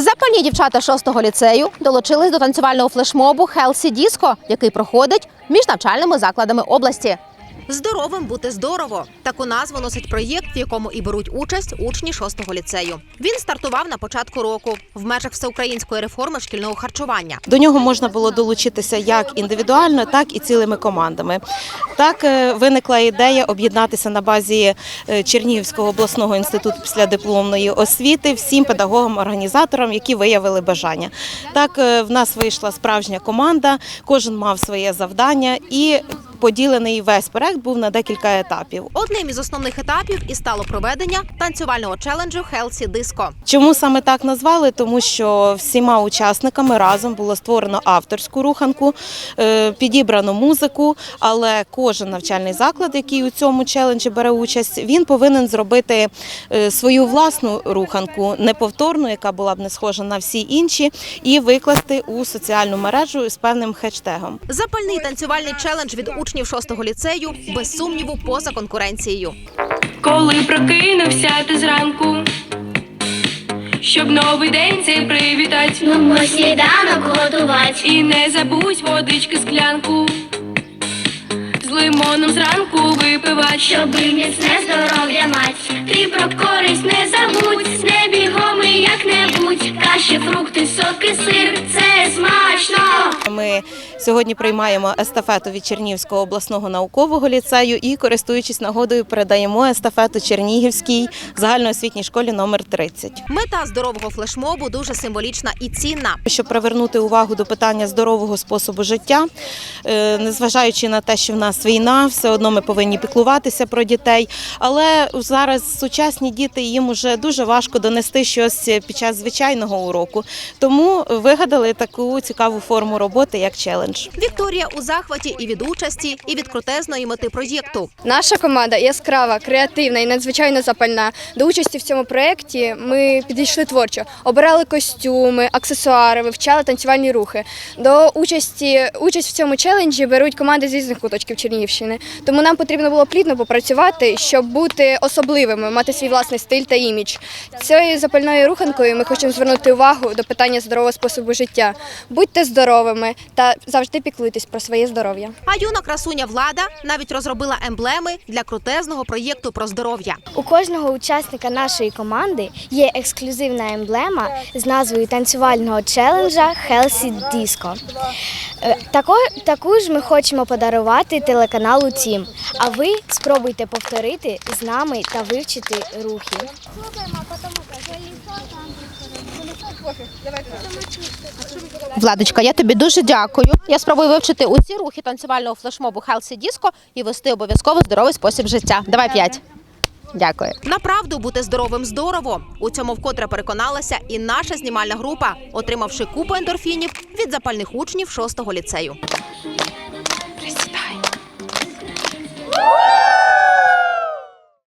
Запальні дівчата 6-го ліцею долучились до танцювального флешмобу Хелсі Діско, який проходить між навчальними закладами області. Здоровим бути здорово. Таку назву носить проєкт, в якому і беруть участь учні 6-го ліцею. Він стартував на початку року в межах всеукраїнської реформи шкільного харчування. До нього можна було долучитися як індивідуально, так і цілими командами. Так е, виникла ідея об'єднатися на базі е, Чернігівського обласного інституту післядипломної освіти всім педагогам-організаторам, які виявили бажання. Так е, в нас вийшла справжня команда, кожен мав своє завдання і поділений весь проект був на декілька етапів. Одним із основних етапів і стало проведення танцювального челенджу Хелсі Диско. Чому саме так назвали? Тому що всіма учасниками разом було створено авторську руханку, е, підібрано музику, але кожен навчальний заклад, який у цьому челенджі бере участь, він повинен зробити е, свою власну руханку, неповторну, яка була б не схожа на всі інші, і викласти у соціальну мережу з певним хештегом. Запальний танцювальний челендж від учнів 6-го ліцею без сумніву поза конкуренцією. Коли прокинувся ти зранку, щоб новий день цей привітать. Нумо сніданок готувать. І не забудь водички склянку. З лимоном зранку випивать. Щоби міцне здоров'я мать. Ти про користь не забудь, не бігом і як-небудь. Каші, фрукти, соки, сир, це смачно. Ми сьогодні приймаємо естафету від Чернігівського обласного наукового ліцею і, користуючись нагодою, передаємо естафету Чернігівській загальноосвітній школі номер 30. Мета здорового флешмобу дуже символічна і цінна. Щоб привернути увагу до питання здорового способу життя, е, незважаючи на те, що в нас війна, все одно ми повинні піклуватися про дітей. Але зараз сучасні діти їм уже дуже важко донести щось під час звичайного уроку. Тому вигадали таку цікаву форму роботи, як челендж. Вікторія у захваті і від участі, і від крутезної мети проєкту. Наша команда яскрава, креативна і надзвичайно запальна. До участі в цьому проєкті ми підійшли творчо, обирали костюми, аксесуари, вивчали танцювальні рухи. До участі участь в цьому челенджі беруть команди з різних куточків Чернігівщини. Тому нам потрібно було плідно попрацювати, щоб бути особливими, мати свій власний стиль та імідж. Цією запальною руханкою ми хочемо звернути увагу до питання здорового способу життя. Будьте здоровими та завжди піклуйтесь про своє здоров'я. А юна красуня влада навіть розробила емблеми для крутезного проєкту про здоров'я. У кожного учасника нашої команди є ексклюзивна емблема з назвою танцювального челенджа Healthy Disco. Е, Тако, таку ж ми хочемо подарувати телеканалу Тім. А ви спробуйте повторити з нами та вивчити рухи. Владочка, я тобі дуже дякую. Я спробую вивчити усі рухи танцювального флешмобу Healthy Disco і вести обов'язково здоровий спосіб життя. Давай п'ять. Дякую. Направду бути здоровим здорово. У цьому вкотре переконалася і наша знімальна група, отримавши купу ендорфінів від запальних учнів 6-го ліцею.